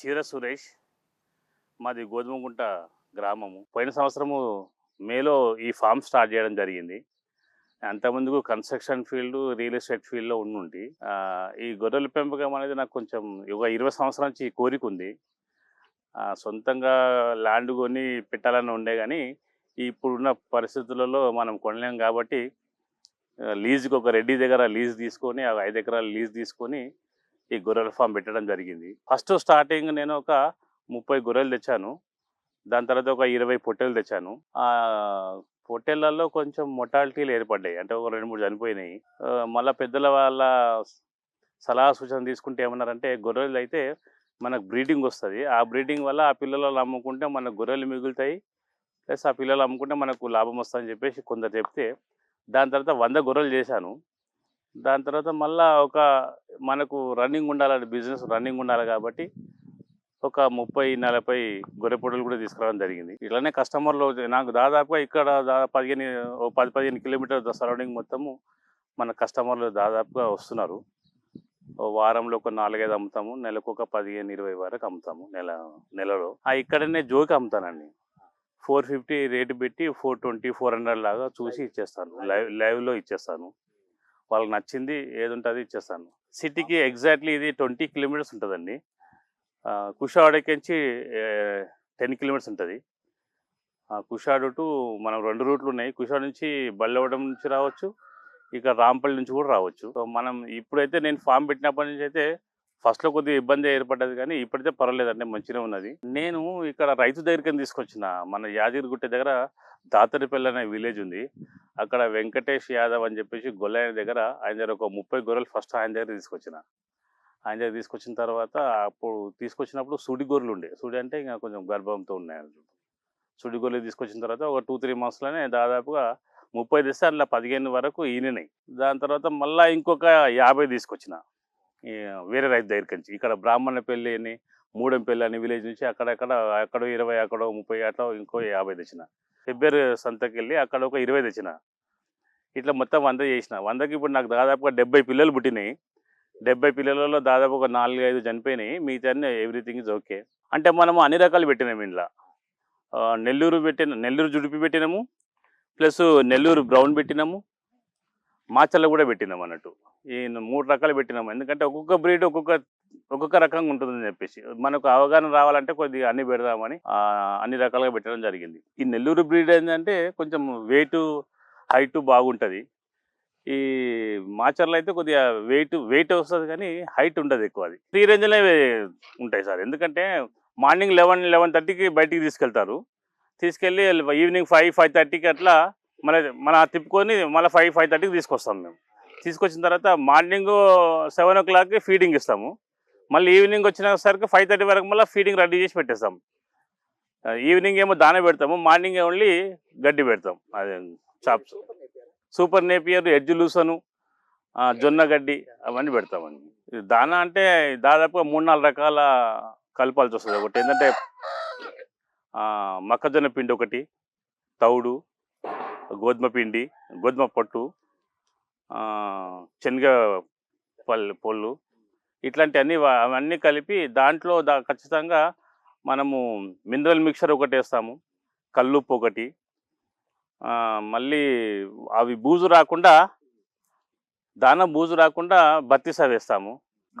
చీర సురేష్ మాది గోధుమగుంట గ్రామము. పోయిన సంవత్సరము మేలో ఈ ఫామ్ స్టార్ట్ చేయడం జరిగింది. అంతకుముందుకు కన్స్ట్రక్షన్ ఫీల్డ్ రియల్ ఎస్టేట్ ఫీల్డ్లో ఉండి ఈ గొర్రెల పెంపకం అనేది నాకు కొంచెం ఒక ఇరవై సంవత్సరాల నుంచి కోరిక ఉంది. సొంతంగా ల్యాండ్ కొని పెట్టాలని ఉండే కానీ ఇప్పుడున్న పరిస్థితులలో మనం కొనలేం కాబట్టి లీజ్కి లీజుకి ఒక రెడ్డి దగ్గర లీజ్ తీసుకొని ఐదు ఎకరాలు లీజ్ తీసుకొని ఈ గొర్రెల ఫామ్ పెట్టడం జరిగింది. ఫస్ట్ స్టార్టింగ్ నేను ఒక ముప్పై గొర్రెలు తెచ్చాను. దాని తర్వాత ఒక ఇరవై పొట్టెలు తెచ్చాను. ఆ పొట్టేళ్ళలో కొంచెం మొటాలిటీలు ఏర్పడ్డాయి. అంటే ఒక రెండు మూడు చనిపోయినాయి. మళ్ళీ మళ్ళా పెద్దల వాళ్ళ సలహా సూచన తీసుకుంటే ఏమన్నారంటే గొర్రెలు అయితే మనకు బ్రీడింగ్ వస్తుంది. ఆ బ్రీడింగ్ వల్ల ఆ పిల్లలు అమ్ముకుంటే మనకు గొర్రెలు మిగులుతాయి. ప్లస్ ఆ పిల్లలు అమ్ముకుంటే మనకు లాభం వస్తుందని చెప్పేసి కొందరు చెప్తే దాని తర్వాత వంద గొర్రెలు చేశాను. దాని తర్వాత మళ్ళా ఒక మనకు రన్నింగ్ ఉండాలని బిజినెస్ రన్నింగ్ ఉండాలి కాబట్టి ఒక ముప్పై నలభై గొర్రె పొడులు కూడా తీసుకురావడం జరిగింది. ఇట్లానే కస్టమర్లు నాకు దాదాపుగా ఇక్కడ పదిహేను ఓ పది పదిహేను కిలోమీటర్ల సరౌండింగ్ మొత్తము మన కస్టమర్లు దాదాపుగా వస్తున్నారు. ఓ వారంలో ఒక నాలుగైదు అమ్ముతాము నెలకు ఒక పదిహేను ఇరవై వరకు అమ్ముతాము నెల నెలలో. ఆ ఇక్కడనే జోకి అమ్ముతానండి ఫోర్ ఫిఫ్టీ రేటు పెట్టి ఫోర్ ట్వంటీ ఫోర్ హండ్రెడ్ లాగా చూసి ఇచ్చేస్తాను. లైవ్ లైవ్లో ఇచ్చేస్తాను. వాళ్ళకి నచ్చింది ఏది ఉంటుంది ఇచ్చేస్తాను సిటీకి ఎగ్జాక్ట్లీ ఇది ట్వంటీ కిలోమీటర్స్ ఉంటుందండి. ఆ, కుషావాడకి నుంచి టెన్ కిలోమీటర్స్ ఉంటుంది. కుషాడు టు మనం రెండు రూట్లు ఉన్నాయి. కుషాడు నుంచి బల్లవడం నుంచి రావచ్చు ఇక రాంపల్లి నుంచి కూడా రావచ్చు. సో మనం ఇప్పుడైతే నేను ఫామ్ పెట్టినప్పటి నుంచి అయితే ఫస్ట్లో కొద్దిగా ఇబ్బంది ఏర్పడ్డది కానీ ఇప్పుడైతే పర్వాలేదండి మంచిగా ఉన్నది. నేను ఇక్కడ రైతు దగ్గరికి తీసుకొచ్చిన మన యాదగిరిగుట్ట దగ్గర దాతరిపల్లి అనే విలేజ్ ఉంది. అక్కడ వెంకటేష్ యాదవ్ అని చెప్పేసి గొల్లయ్య దగ్గర ఆయన దగ్గర ఒక ముప్పై గొర్రెలు ఫస్ట్ ఆయన దగ్గర తీసుకొచ్చిన. ఆయన దగ్గర తీసుకొచ్చిన తర్వాత అప్పుడు తీసుకొచ్చినప్పుడు సుడి గొర్రెలు ఉండే. సుడి అంటే ఇంకా కొంచెం గర్భంతో ఉన్నాయి సుడి గొర్రెలు తీసుకొచ్చిన తర్వాత ఒక టూ త్రీ మంత్స్లోనే దాదాపుగా ముప్పై తెస్తే అందులో పదిహేను వరకు ఈనినాయి దాని తర్వాత మళ్ళీ ఇంకొక యాభై తీసుకొచ్చిన. వేరే రైతు దగ్గరికి నుంచి ఇక్కడ బ్రాహ్మణ పెళ్ళి అని మూడెంపల్లి అనే విలేజ్ నుంచి అక్కడక్కడ అక్కడ ఇరవై అక్కడ ముప్పై అట్లా ఇంకో యాభై తెచ్చిన. ఫిబ్రవరి సంతకి వెళ్ళి అక్కడ ఒక ఇరవై తెచ్చిన. ఇట్లా మొత్తం వంద చేసిన. వందకి ఇప్పుడు నాకు దాదాపుగా డెబ్బై పిల్లలు పుట్టినాయి. డెబ్బై పిల్లలలో దాదాపు ఒక నాలుగు ఐదు చనిపోయినాయి. మిగతా ఎవ్రీథింగ్ ఇస్ ఓకే అంటే మనము అన్ని రకాలు పెట్టినాము ఇంట్లో నెల్లూరు పెట్టిన నెల్లూరు జుడిపి పెట్టినాము. ప్లస్ నెల్లూరు బ్రౌన్ పెట్టినాము. మాచల్ల కూడా పెట్టినాము అన్నట్టు. ఈ మూడు రకాలు పెట్టినాము. ఎందుకంటే ఒక్కొక్క బ్రీడ్ ఒక్కొక్క ఒక్కొక్క రకంగా ఉంటుందని చెప్పేసి. మనకు అవగాహన రావాలంటే కొద్దిగా అన్ని పెడదామని అన్ని రకాలుగా పెట్టడం జరిగింది. ఈ నెల్లూరు బ్రీడ్ ఏంటంటే కొంచెం వెయిట్ హైట్ బాగుంటుంది. ఈ మాచర్లో అయితే కొద్దిగా వెయిట్ వెయిట్ వస్తుంది కానీ హైట్ ఉండదు ఎక్కువ అది. త్రీ రేంజ్లో ఉంటాయి సార్. ఎందుకంటే మార్నింగ్ లెవెన్ లెవెన్ థర్టీకి బయటికి తీసుకెళ్తారు. తీసుకెళ్ళి ఈవినింగ్ ఫైవ్ ఫైవ్ థర్టీకి అట్లా మన మన తిప్పుకొని మళ్ళీ ఫైవ్ ఫైవ్ థర్టీకి తీసుకొస్తాం మేము. తీసుకొచ్చిన తర్వాత మార్నింగ్ సెవెన్ ఓ క్లాక్కి ఫీడింగ్ ఇస్తాము. మళ్ళీ ఈవినింగ్ వచ్చినసరికి ఫైవ్ థర్టీ వరకు మళ్ళీ ఫీడింగ్ రెడీ చేసి పెట్టేస్తాం. ఈవినింగ్ ఏమో దాన పెడతాము మార్నింగ్ ఓన్లీ గడ్డి పెడతాం. అదే చాప్స్ సూపర్ నేపియర్ ఎడ్జ్ లూసను జొన్న గడ్డి అవన్నీ పెడతామండి. దాన దానా అంటే దాదాపుగా మూడు నాలుగు రకాల కలపాల్సి వస్తుంది. ఒకటి ఏంటంటే మొక్కజొన్న పిండి ఒకటి తౌడు గోధుమ పిండి గోధుమ పొట్టు శనగ పళ్ళు పొళ్ళు ఇట్లాంటివన్నీ అవన్నీ కలిపి దాంట్లో దా ఖచ్చితంగా మనము మినరల్ మిక్చర్ ఒకటి వేస్తాము కల్లుప్పు ఒకటి. మళ్ళీ అవి బూజు రాకుండా దాన బూజు రాకుండా బత్తిస వేస్తాము.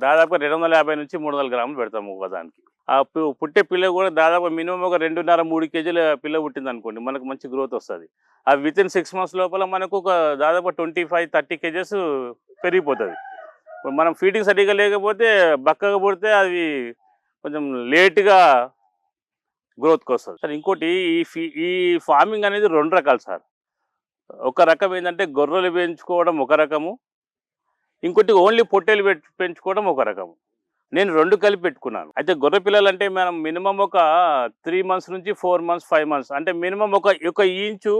దాదాపు రెండు వందల యాభై నుంచి మూడు వందల గ్రాములు పెడతాము ఒక దానికి. ఆ పుట్టే పిల్ల కూడా దాదాపు మినిమం ఒక రెండున్నర మూడు కేజీల పిల్ల పుట్టింది అనుకోండి మనకు మంచి గ్రోత్ వస్తుంది. ఆ విత్ ఇన్ సిక్స్ మంత్స్ లోపల మనకు ఒక దాదాపు ట్వంటీ ఫైవ్ థర్టీ కేజెస్ పెరిగిపోతుంది. మనం ఫీటింగ్ సరిగ్గా లేకపోతే బక్కగా పుడితే అది కొంచెం లేట్గా గ్రోత్కి వస్తుంది. సార్ ఇంకోటి ఈ ఫీ ఈ ఫార్మింగ్ అనేది రెండు రకాలు సార్. ఒక రకం ఏంటంటే గొర్రెలు పెంచుకోవడం ఒక రకము. ఇంకోటి ఓన్లీ పొట్టేలు పెంచుకోవడం ఒక రకము. నేను రెండు కలిపి పెట్టుకున్నాను. అయితే గొర్రె పిల్లలు అంటే మనం మినిమం ఒక త్రీ మంత్స్ నుంచి ఫోర్ మంత్స్ ఫైవ్ మంత్స్ అంటే మినిమం ఒక ఒక ఇంచు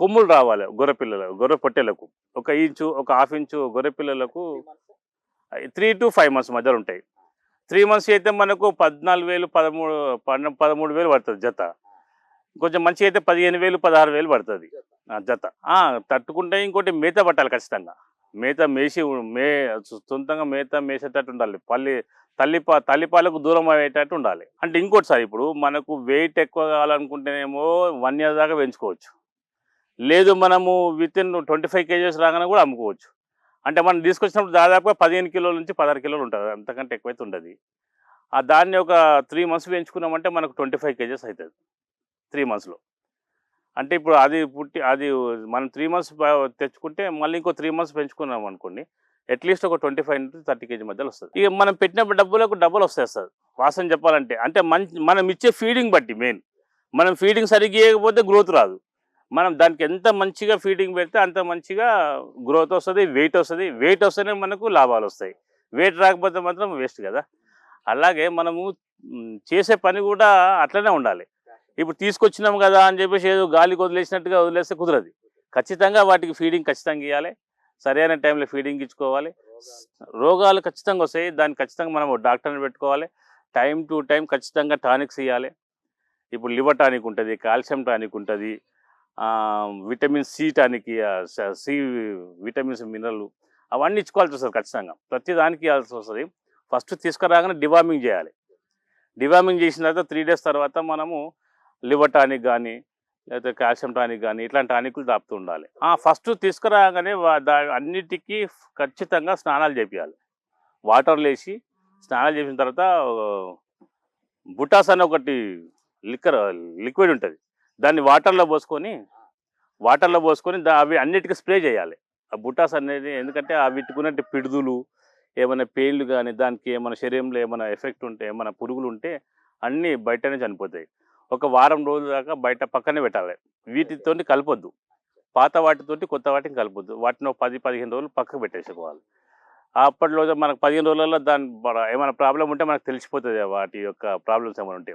కొమ్ములు రావాలి గొర్రె పిల్లలు గొర్రె పొట్టేలకు ఒక ఇంచు ఒక హాఫ్ ఇంచు గొర్రె పిల్లలకు త్రీ టు ఫైవ్ మంత్స్ మధ్యలో ఉంటాయి. త్రీ మంత్స్ అయితే మనకు పద్నాలుగు వేలు పదమూడు పన్న పదమూడు వేలు పడుతుంది జత. కొంచెం మంచి అయితే పదిహేను వేలు పదహారు వేలు పడుతుంది. జత. తట్టుకుంటే ఇంకోటి మేత పట్టాలి ఖచ్చితంగా. మేత మేసి మే సొంతంగా మేత మేసేటట్టు ఉండాలి. పల్లి తల్లిపా తల్లిపాలకు దూరం అయ్యేటట్టు ఉండాలి. అంటే ఇంకోటి సార్ ఇప్పుడు మనకు వెయిట్ ఎక్కువ కావాలనుకుంటేనేమో వన్ ఇయర్ దాకా పెంచుకోవచ్చు. లేదు మనము within twenty five kgs రాగానే కూడా అమ్ముకోవచ్చు. అంటే మనం తీసుకొచ్చినప్పుడు దాదాపుగా పదిహేను కిలోల నుంచి పదహారు కిలోలు ఉంటుంది. అంతకంటే ఎక్కువైతే ఉండదు. ఆ దాన్ని ఒక త్రీ మంత్స్ పెంచుకున్నామంటే మనకు ట్వంటీ ఫైవ్ కేజెస్ అవుతుంది త్రీ మంత్స్లో. అంటే ఇప్పుడు అది పుట్టి అది మనం త్రీ మంత్స్ తెచ్చుకుంటే మళ్ళీ ఇంకో త్రీ మంత్స్ పెంచుకున్నాం అనుకోండి అట్లీస్ట్ ఒక ట్వంటీ ఫైవ్ నుంచి థర్టీ కేజీ మధ్యలో వస్తుంది. ఇక మనం పెట్టిన డబ్బులకు డబ్బులు వస్తాయి సార్. వాసన చెప్పాలంటే అంటే మంచి మనం ఇచ్చే ఫీడింగ్ బట్టి మెయిన్ మనం ఫీడింగ్ సరిగ్గా ఇవ్వకపోతే గ్రోత్ రాదు. మనం దానికి ఎంత మంచిగా ఫీడింగ్ పెడితే అంత మంచిగా గ్రోత్ వస్తుంది వెయిట్ వస్తుంది. వెయిట్ వస్తేనే మనకు లాభాలు వస్తాయి. వెయిట్ రాకపోతే మాత్రం వేస్ట్ కదా. అలాగే మనము చేసే పని కూడా అట్లనే ఉండాలి. ఇప్పుడు తీసుకొచ్చినాం కదా అని చెప్పేసి ఏదో గాలికి వదిలేసినట్టుగా వదిలేస్తే కుదరదు. ఖచ్చితంగా వాటికి ఫీడింగ్ ఖచ్చితంగా ఇవ్వాలి సరైన టైంలో ఫీడింగ్ ఇచ్చుకోవాలి. రోగాలు ఖచ్చితంగా వస్తాయి. దానికి ఖచ్చితంగా మనం డాక్టర్ని పెట్టుకోవాలి. టైం టు టైం ఖచ్చితంగా టానిక్స్ ఇవ్వాలి ఇప్పుడు లివర్ టానిక్ ఉంటుంది కాల్షియం టానిక్ ఉంటుంది vitamin C tonic C vitamins mineral అవన్నీ ఇచ్చుకోవాల్సి వస్తుంది ఖచ్చితంగా. ప్రతి దానికి ఇవ్వాల్సి వస్తుంది. ఫస్ట్ తీసుకురాగానే డివార్మింగ్ చేయాలి. డివార్మింగ్ చేసిన తర్వాత త్రీ డేస్ తర్వాత మనము లివర్ టానిక్ కానీ లేకపోతే కాల్షియం టానిక్ కానీ ఇట్లాంటి టానిక్లు తాపుతూ ఉండాలి. ఫస్ట్ తీసుకురాగానే దా అన్నిటికీ ఖచ్చితంగా స్నానాలు చేపియాలి. వాటర్ వేసి స్నానాలు చేసిన తర్వాత బుటాస్ అని ఒకటి లిక్కర్ లిక్విడ్ ఉంటుంది. దాన్ని వాటర్లో పోసుకొని వాటర్లో పోసుకొని అవి అన్నిటికీ స్ప్రే చేయాలి. ఆ బుటాస్ అనేది ఎందుకంటే అవి ఇట్టుకున్నట్టు పిడుదులు ఏమైనా పెయిన్లు కానీ దానికి ఏమైనా శరీరంలో ఏమైనా ఎఫెక్ట్ ఉంటే ఏమైనా పురుగులు ఉంటే అన్నీ బయటనే చనిపోతాయి. ఒక వారం రోజుల దాకా బయట పక్కనే పెట్టాలి. వీటితో కలపొద్దు. పాత వాటితోటి కొత్త వాటిని కలపొద్దు. వాటిని ఒక పది పదిహేను రోజులు పక్కకు పెట్టేసుకోవాలి. అప్పట్లో మనకు పదిహేను రోజులలో దాని ఏమైనా ప్రాబ్లం ఉంటే మనకు తెలిసిపోతుంది వాటి యొక్క ప్రాబ్లమ్స్ ఏమైనా ఉంటే.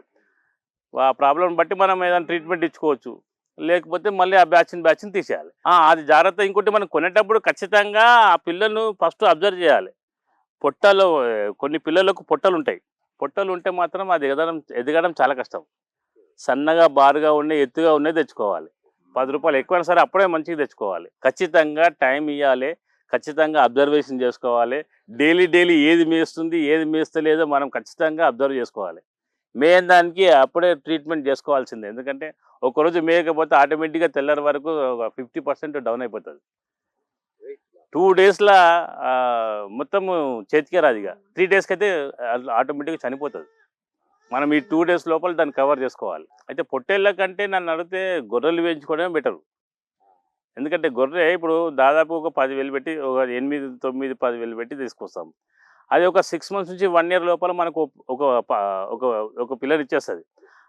ఆ ప్రాబ్లం బట్టి మనం ఏదైనా ట్రీట్మెంట్ ఇచ్చుకోవచ్చు. లేకపోతే మళ్ళీ ఆ బ్యాచ్ని బ్యాచ్ని తీసేయాలి. అది జాగ్రత్త ఇంకోటి మనం కొనేటప్పుడు ఖచ్చితంగా ఆ పిల్లలను ఫస్ట్ అబ్జర్వ్ చేయాలి. పొట్టలో కొన్ని పిల్లలకు పొట్టలు ఉంటాయి పొట్టలు ఉంటే మాత్రం అది ఎదగడం ఎదగడం చాలా కష్టం. సన్నగా బారుగా ఉండే ఎత్తుగా ఉండే తెచ్చుకోవాలి. పది రూపాయలు ఎక్కువైనా సరే అప్పుడే మంచిగా తెచ్చుకోవాలి. ఖచ్చితంగా టైం ఇవ్వాలి ఖచ్చితంగా అబ్జర్వేషన్ చేసుకోవాలి. డైలీ డైలీ ఏది మేస్తుంది ఏది మేస్తలేదో మనం ఖచ్చితంగా అబ్జర్వ్ చేసుకోవాలి. మేన్ దానికి అప్పుడే ట్రీట్మెంట్ చేసుకోవాల్సిందే. ఎందుకంటే ఒకరోజు మేయకపోతే ఆటోమేటిక్గా తెల్లారి వరకు ఒక ఫిఫ్టీ పర్సెంట్ డౌన్ అయిపోతుంది. టూ డేస్లో మొత్తము చేతికే రాదు ఇక. త్రీ డేస్కి అయితే ఆటోమేటిక్గా చనిపోతుంది. మనం ఈ టూ డేస్ లోపల దాన్ని కవర్ చేసుకోవాలి. అయితే పొట్టేళ్ళ కంటే నన్ను అడిగితే గొర్రెలు వేయించుకోవడమే బెటరు ఎందుకంటే గొర్రె ఇప్పుడు దాదాపు ఒక పదివేలు పెట్టి ఒక ఎనిమిది తొమ్మిది పదివేలు పెట్టి తీసుకొస్తాం అది ఒక సిక్స్ మంత్స్ నుంచి వన్ ఇయర్ లోపల మనకు ఒక ఒక ఒక పిల్లర్ ఇచ్చేస్తుంది.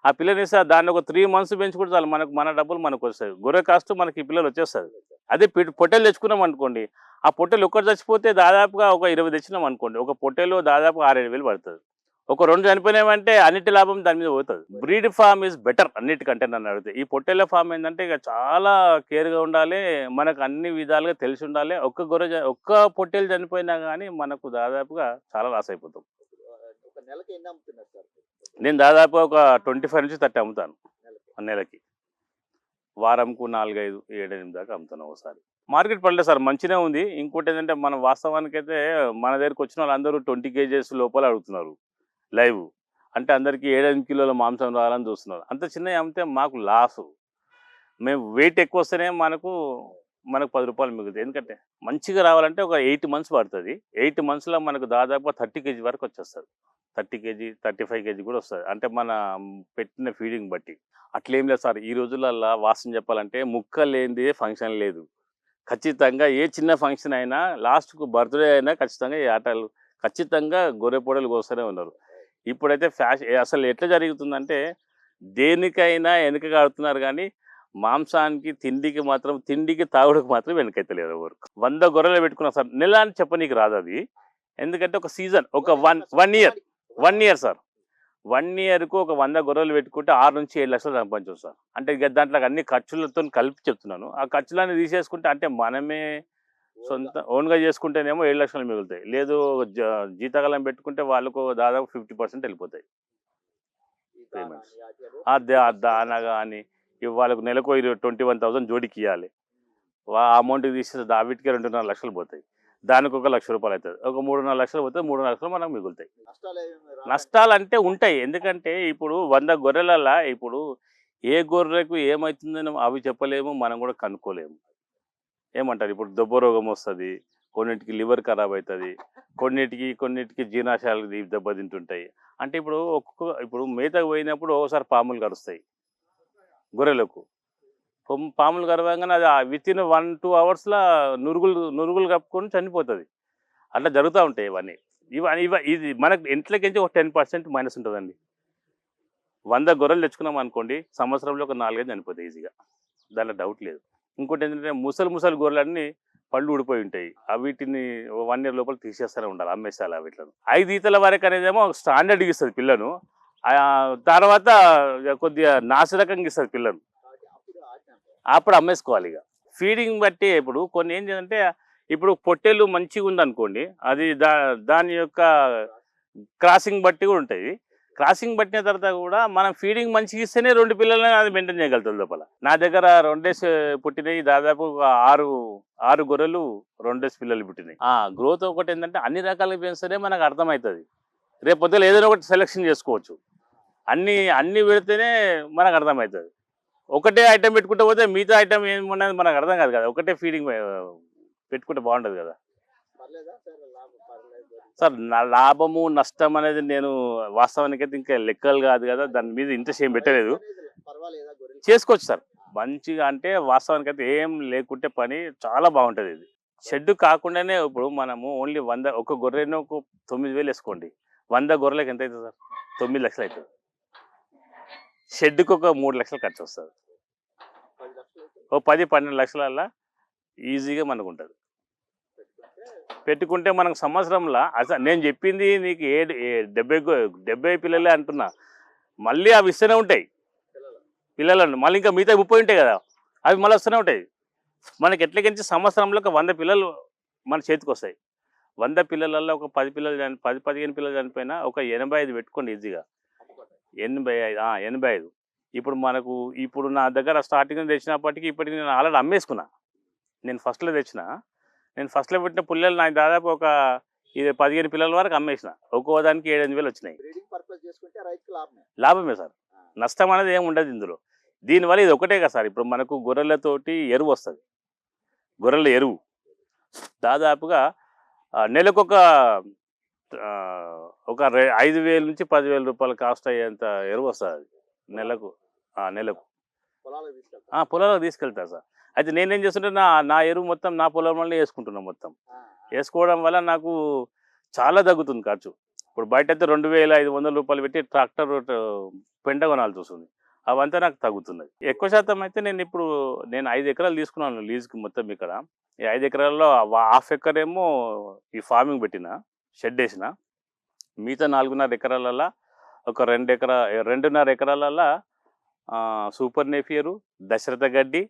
ఆ పిల్లర్ ఇస్తే దాన్ని ఒక త్రీ మంత్స్ పెంచుకుంటే చాలు మనకు మన డబ్బులు మనకు వస్తాయి. గొర్రె కాస్ట్ మనకి ఈ పిల్లలు వచ్చేస్తుంది. అదే పిట్- పొట్టెలు తెచ్చుకున్నాం అనుకోండి ఆ పొట్టెలు ఒక్కటి చచ్చిపోతే దాదాపుగా ఒక ఇరవై తెచ్చినాం అనుకోండి ఒక పొట్టెలో దాదాపు ఆరేడు వేలు పడుతుంది. ఒక రెండు చనిపోయినామంటే అన్నిటి లాభం దాని మీద పోతుంది. బ్రీడ్ ఫామ్ ఈజ్ బెటర్ అన్నిటికంటే నన్ను అడిగితే. ఈ పొట్టేళ్ళ ఫామ్ ఏంటంటే ఇక చాలా కేర్గా ఉండాలి మనకు అన్ని విధాలుగా తెలిసి ఉండాలి. ఒక్క గొర్రె ఒక్క పొట్టేలు చనిపోయినా కానీ మనకు దాదాపుగా చాలా లాస్ అయిపోతాం. నేను దాదాపు ఒక ట్వంటీ ఫైవ్ నుంచి థర్టీ అమ్ముతాను. నెలకి. వారంకు నాలుగైదు ఏడెనిమిది దాకా అమ్ముతాను ఒకసారి. మార్కెట్ పడలేదు సార్ మంచిగా ఉంది. ఇంకోటి ఏంటంటే మన వాస్తవానికి అయితే మన దగ్గరికి వచ్చిన వాళ్ళందరూ ట్వంటీ కేజెస్ లోపల అడుగుతున్నారు. లైవ్. అంటే అందరికీ ఏడెనిమిది కిలోల మాంసం రావాలని చూస్తున్నారు. అంత చిన్న అమ్మితే మాకు లాసు. మేము వెయిట్ ఎక్కువ వస్తేనే మనకు మనకు పది రూపాయలు మిగులుతాయి. ఎందుకంటే మంచిగా రావాలంటే ఒక ఎయిట్ మంత్స్ పడుతుంది. ఎయిట్ మంత్స్లో మనకు దాదాపు థర్టీ కేజీ వరకు వచ్చేస్తుంది. Thirty kg thirty five kg కూడా వస్తుంది. అంటే మన పెట్టిన ఫీడింగ్ బట్టి. అట్లేం లేదు సార్. ఈ రోజులల్లో వాసన చెప్పాలంటే ముక్క లేనిదే ఫంక్షన్ లేదు. ఖచ్చితంగా ఏ చిన్న ఫంక్షన్ అయినా లాస్ట్కు బర్త్డే అయినా ఖచ్చితంగా ఈ ఆటలు ఖచ్చితంగా గొర్రె పొడలు కోస్తూనే ఉన్నారు. ఇప్పుడైతే ఫ్యాషన్ అసలు ఎట్లా జరుగుతుందంటే దేనికైనా వెనుక కాడుతున్నారు కానీ మాంసానికి తిండికి మాత్రం తిండికి తాగుడుకు మాత్రం వెనకైతలేరు ఎవరు. వంద గొర్రెలు పెట్టుకున్నా సార్ నెల అని చెప్పనీకి రాదు అది. ఎందుకంటే ఒక సీజన్ ఒక one one year one year sir. One ఇయర్కు ఒక వంద గొర్రెలు పెట్టుకుంటే ఆరు నుంచి ఏడు లక్షలు సంపాదించవచ్చు సార్. అంటే ఇక దాంట్లో అన్ని ఖర్చులతో కలిపి చెప్తున్నాను. ఆ ఖర్చులన్నీ తీసేసుకుంటే అంటే మనమే సొంత ఓన్గా చేసుకుంటేనేమో ఏడు లక్షలు మిగులుతాయి. లేదు జీతకాలం పెట్టుకుంటే వాళ్ళకు దాదాపు ఫిఫ్టీ పర్సెంట్ వెళ్ళిపోతాయి. ఈ దానా. ఆ ఆ కానీ వాళ్ళకు నెలకు ట్వంటీ వన్ థౌసండ్ జోడికి ఇవ్వాలి ఆ అమౌంట్ తీసేసి వాటికి రెండున్నర లక్షలు పోతాయి. దానికి ఒక లక్ష రూపాయలు అవుతుంది ఒక మూడున్నర లక్షలు పోతే మూడున్నర లక్షలు మనకు మిగులుతాయి. నష్టాలు అంటే ఉంటాయి. ఎందుకంటే ఇప్పుడు వంద గొర్రెలల్లా ఇప్పుడు ఏ గొర్రెకు ఏమవుతుందని అవి చెప్పలేము మనం కూడా కనుక్కోలేము. ఏమంటారు? ఇప్పుడు దెబ్బ రోగం వస్తుంది కొన్నిటికి లివర్ ఖరాబ్ అవుతుంది కొన్నిటికి కొన్నిటికి జీర్ణాశయాలు దెబ్బ దెబ్బతింటుంటాయి. అంటే ఇప్పుడు ఒక్కొక్క ఇప్పుడు మేతకు పోయినప్పుడు ఒకసారి పాములు కరుస్తాయి గొర్రెలకు. పాములు కరవగానే అది విత్ ఇన్ వన్ టూ అవర్స్లో నురుగులు నురుగులు కప్పుకొని చనిపోతుంది. అట్లా జరుగుతూ ఉంటాయి ఇవన్నీ. ఇవన్నీ ఇవ ఇది మనకు ఇంట్లోకించి ఒక టెన్ పర్సెంట్ మైనస్ ఉంటుందండి. వంద గొర్రెలు తెచ్చుకున్నాం అనుకోండి సంవత్సరంలో ఒక నాలుగైదు చనిపోతాయి ఈజీగా. దాంట్లో డౌట్ లేదు. ఇంకోటి ఏంటంటే ముసలి ముసలి గొర్రెలన్నీ పళ్ళు ఊడిపోయి ఉంటాయి. అవి వీటిని వన్ ఇయర్ లోపల తీసేస్తూనే ఉండాలి అమ్మేసాలి అవి వీటిని ఐదు ఈతల వరకు అనేదేమో స్టాండర్డ్ ఇస్తుంది పిల్లను. తర్వాత ఇక కొద్దిగా నాసిరకంగా ఇస్తుంది పిల్లను. అప్పుడు అప్పుడు అమ్మేసుకోవాలి ఇక. ఫీడింగ్ బట్టి ఇప్పుడు కొన్ని ఏం చేయాలంటే ఇప్పుడు పొట్టేలు మంచిగా ఉందనుకోండి అది దా దాని యొక్క క్రాసింగ్ బట్టి కూడా ఉంటుంది క్రాసింగ్ పట్టిన తర్వాత కూడా మనం ఫీడింగ్ మంచిగా ఇస్తేనే రెండు పిల్లలని అది మెయింటైన్ చేయగలుగుతుంది లోపల. నా దగ్గర రెండేసి పుట్టినాయి దాదాపు ఆరు ఆరు గొర్రెలు రెండేసి పిల్లలు పుట్టినాయి. ఆ గ్రోత్ ఒకటి ఏంటంటే అన్ని రకాలుగా పెంచితేనే మనకు అర్థమవుతుంది. రేపు పొద్దున ఏదైనా ఒకటి సెలెక్షన్ చేసుకోవచ్చు. అన్ని అన్ని పెడితేనే మనకు అర్థమవుతుంది. ఒకటే ఐటెం పెట్టుకుంటే పోతే మిగతా ఐటెం ఏమున్నది మనకు అర్థం కాదు కదా. ఒకటే ఫీడింగ్ పెట్టుకుంటే బాగుంటుంది కదా పర్లేదా సార్ లాభం పర్లేదు సార్ నా లాభము నష్టం అనేది నేను వాస్తవానికి అయితే ఇంకా లెక్కలు కాదు కదా దాని మీద ఇంట్రెస్ట్ ఏం పెట్టలేదు. చేసుకోవచ్చు సార్. మంచిగా అంటే వాస్తవానికి అయితే ఏం లేకుంటే పని చాలా బాగుంటుంది ఇది. షెడ్ కాకుండానే ఇప్పుడు మనము ఓన్లీ వంద ఒక గొర్రెను ఒక తొమ్మిది వేలు వేసుకోండి. వంద గొర్రెలకు ఎంత అవుతుంది సార్? తొమ్మిది లక్షలు అవుతుంది. షెడ్కి ఒక మూడు లక్షలు ఖర్చు వస్తుంది. ఓ పది పన్నెండు లక్షలల్లా ఈజీగా మనకు ఉంటుంది. పెట్టుకుంటే మనకు సంవత్సరంలో అసలు నేను చెప్పింది నీకు ఏ డెబ్బై డెబ్బై పిల్లలే అంటున్నా. మళ్ళీ అవి ఇస్తూనే ఉంటాయి. పిల్లలు పిల్లలను మళ్ళీ ఇంకా మిగతా ముప్పై ఉంటాయి కదా అవి మళ్ళీ వస్తూనే ఉంటాయి. మనకి ఎట్లకించి సంవత్సరంలో ఒక వంద పిల్లలు మన చేతికి వస్తాయి. వంద పిల్లలలో ఒక పది పిల్లలు చని పది పదిహేను పిల్లలు చనిపోయినా ఒక ఎనభై ఐదు పెట్టుకోండి ఈజీగా. ఎనభై ఐదు ఆ, ఎనభై ఐదు. ఇప్పుడు మనకు ఇప్పుడు నా దగ్గర స్టార్టింగ్ తెచ్చినప్పటికీ ఇప్పటికి నేను ఆల్రెడీ అమ్మేసుకున్నా. నేను ఫస్ట్లో తెచ్చిన. నేను ఫస్ట్లో పెట్టిన పుల్లలు నాకు దాదాపు ఒక ఇది పదిహేను పిల్లల వరకు అమ్మేసిన. ఒక్కో దానికి ఏడెనిమిది వేలు వచ్చినాయి. లాభమే. సార్. నష్టం అనేది ఏమి ఉండదు ఇందులో. దీనివల్ల ఇది ఒకటే కదా సార్. ఇప్పుడు మనకు గొర్రెలతోటి ఎరువు వస్తుంది. గొర్రెల ఎరువు. దాదాపుగా నెలకొక ఒక రె ఐదు వేల నుంచి పదివేల రూపాయలు కాస్ట్ అయ్యేంత ఎరువు వస్తుంది నెలకు ఆ, నెలకు. పొలాలకు తీసుకెళ్తాం ఆ, పొలాలకు తీసుకెళ్తా సార్. అయితే నేనేం చేస్తుంటే నా నా ఎరువు మొత్తం నా పొలం వల్ల వేసుకుంటున్నా మొత్తం. వేసుకోవడం వల్ల నాకు చాలా తగ్గుతుంది ఖర్చు. ఇప్పుడు బయట అయితే రెండు వేల ఐదు వందల రూపాయలు పెట్టి ట్రాక్టర్ పెంట కొనాల్సి వస్తుంది అవంతా నాకు తగ్గుతున్నది. ఎక్కువ శాతం అయితే నేను ఇప్పుడు నేను ఐదు ఎకరాలు తీసుకున్నాను లీజ్కి మొత్తం ఇక్కడ. ఈ ఐదు ఎకరాల్లో హాఫ్ ఎకర్ ఏమో ఈ ఫార్మింగ్ పెట్టిన షెడ్ వేసిన. మిగతా నాలుగున్నర ఎకరాలల్లో ఒక రెండు ఎకరా రెండున్నర ఎకరాలల్లో సూపర్ నేఫియరు దశరథ గడ్డి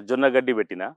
జొన్న గడ్డి పెట్టిన